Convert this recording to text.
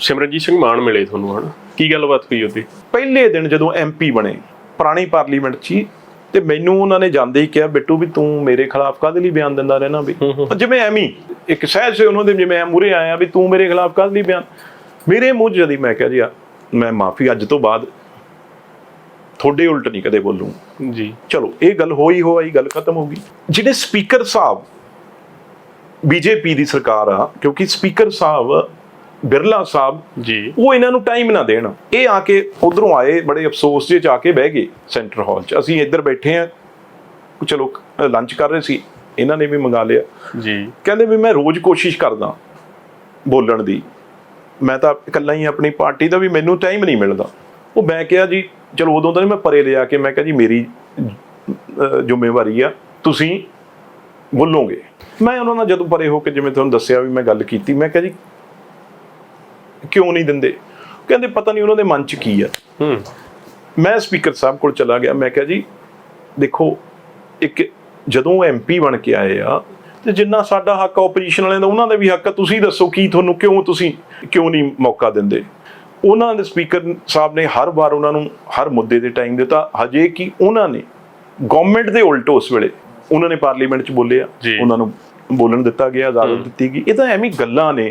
ਸਿਮਰਨਜੀਤ ਸਿੰਘ ਮਾਨ ਮਿਲੇ ਤੁਹਾਨੂੰ ਹਨਾ? ਕੀ ਗੱਲਬਾਤ ਹੋਈ ਉਹਦੀ? ਪਹਿਲੇ ਦਿਨ ਜਦੋਂ ਐਮਪੀ ਬਣੇ ਪੁਰਾਣੀ ਪਾਰਲੀਮੈਂਟ 'ਚ ਤੇ ਮੈਨੂੰ ਉਹਨਾਂ ਨੇ ਜਾਂਦੇ ਹੀ ਕਿਹਾ ਬਿੱਟੂ ਵੀ ਤੂੰ ਮੇਰੇ ਖਿਲਾਫ ਕਾਹਦੇ ਲਈ ਬਿਆਨ ਦਿੰਦਾ ਰਹਿਣਾ ਵੀ? ਜਿਵੇਂ ਐਵੇਂ ਇੱਕ ਸਹਿਜ ਸੇ ਉਹਨਾਂ ਦੇ ਜਿਵੇਂ ਮੂਰੇ ਆਇਆ ਵੀ ਤੂੰ ਮੇਰੇ ਖਿਲਾਫ ਕਾਹਦੇ ਲਈ ਬਿਆਨ? ਮੇਰੇ ਮੂੰਹ 'ਚ ਜਦੀ ਮੈਂ ਕਿਹਾ ਜੀ ਮੈਂ ਮਾਫੀ ਅੱਜ ਤੋਂ ਬਾਅਦ ਤੁਹਾਡੇ ਉਲਟ ਨਹੀਂ ਕਦੇ ਬੋਲੂੰ। ਜੀ। ਚਲੋ ਇਹ ਗੱਲ ਹੋਈ ਹੋਈ ਗੱਲ ਖਤਮ ਹੋ ਗਈ। ਜਿਹੜੇ ਸਪੀਕਰ ਸਾਹਿਬ ਬੀਜੇਪੀ ਦੀ ਸਰਕਾਰ ਆ ਕਿਉਂਕਿ ਸਪੀਕਰ ਸਾਹਿਬ ਬਿਰਲਾ ਸਾਹਿਬ ਜੀ। ਉਹ ਇਹਨਾਂ ਨੂੰ ਟਾਈਮ ਨਾ ਦੇਣ। ਇਹ ਆ ਕੇ ਉਧਰੋਂ ਆਏ ਬੜੇ ਅਫਸੋਸ ਚ ਆ ਕੇ ਬਹਿ ਗਏ ਸੈਂਟਰ ਹਾਲ 'ਚ। ਅਸੀਂ ਇੱਧਰ ਬੈਠੇ ਆ ਚਲੋ ਲੰਚ ਕਰ ਰਹੇ ਸੀ। ਇਹਨਾਂ ਨੇ ਵੀ ਮੰਗਾ ਲਿਆ। ਜੀ। ਕਹਿੰਦੇ ਵੀ ਮੈਂ ਰੋਜ਼ ਕੋਸ਼ਿਸ਼ ਕਰਦਾ ਬੋਲਣ ਦੀ। ਮੈਂ ਤਾਂ ਇਕੱਲਾ ਹੀ ਆਪਣੀ ਪਾਰਟੀ ਦਾ ਵੀ ਮੈਨੂੰ ਟਾਈਮ ਨਹੀਂ ਮਿਲਦਾ। ਉਹ ਮੈਂ ਕਿਹਾ ਜੀ ਚਲੋ ਉਦੋਂ ਤਾਂ ਮੈਂ ਪਰੇ ਲਿਆ ਕੇ ਮੈਂ ਕਿਹਾ ਜੀ ਮੇਰੀ ਜ਼ਿੰਮੇਵਾਰੀ ਆ। ਤੁਸੀਂ ਬੋਲੋਗੇ। ਮੈਂ ਉਹਨਾਂ ਨਾਲ ਜਦੋਂ ਪਰੇ ਹੋ ਕੇ ਜਿਵੇਂ ਤੁਹਾਨੂੰ ਦੱਸਿਆ ਵੀ ਮੈਂ ਗੱਲ ਕੀਤੀ ਮੈਂ ਕਿਹਾ ਜੀ ਕਿਉਂ ਨਹੀਂ ਦਿੰਦੇ? ਕਹਿੰਦੇ ਪਤਾ ਨਹੀਂ ਉਹਨਾਂ ਦੇ ਮਨ 'ਚ ਕੀ ਆ। ਹੂੰ। ਮੈਂ ਸਪੀਕਰ ਸਾਹਿਬ ਕੋਲ ਚਲਾ ਗਿਆ ਮੈਂ ਕਿਹਾ ਜੀ ਦੇਖੋ ਇੱਕ ਜਦੋਂ ਐਮਪੀ ਬਣ ਕੇ ਆਏ ਆ ਤੇ ਜਿੰਨਾ ਸਾਡਾ ਹੱਕ ਆਪੋਜੀਸ਼ਨ ਵਾਲਿਆਂ ਦਾ ਉਹਨਾਂ ਦਾ ਵੀ ਹੱਕ ਆ। ਤੁਸੀਂ ਦੱਸੋ ਕੀ ਤੁਹਾਨੂੰ ਕਿਉਂ ਤੁਸੀਂ ਕਿਉਂ ਨਹੀਂ ਮੌਕਾ ਦਿੰਦੇ? ਉਹਨਾਂ ਦੇ ਸਪੀਕਰ ਸਾਹਿਬ ਨੇ ਹਰ ਵਾਰ ਉਹਨਾਂ ਨੂੰ ਹਰ ਮੁੱਦੇ ਤੇ ਟਾਈਮ ਦਿੱਤਾ। ਹਜੇ ਕਿ ਉਹਨਾਂ ਨੇ ਗਵਰਨਮੈਂਟ ਦੇ ਉਲਟ ਉਸ ਵੇਲੇ ਉਹਨਾਂ ਨੇ ਪਾਰਲੀਮੈਂਟ 'ਚ ਬੋਲਿਆ। ਜੀ। ਉਹਨਾਂ ਨੂੰ ਬੋਲਣ ਦਿੱਤਾ ਗਿਆ ਇਜਾਜ਼ਤ ਦਿੱਤੀ ਗਈ। ਇਹ ਤਾਂ ਐਵੇਂ ਗੱਲਾਂ ਨੇ।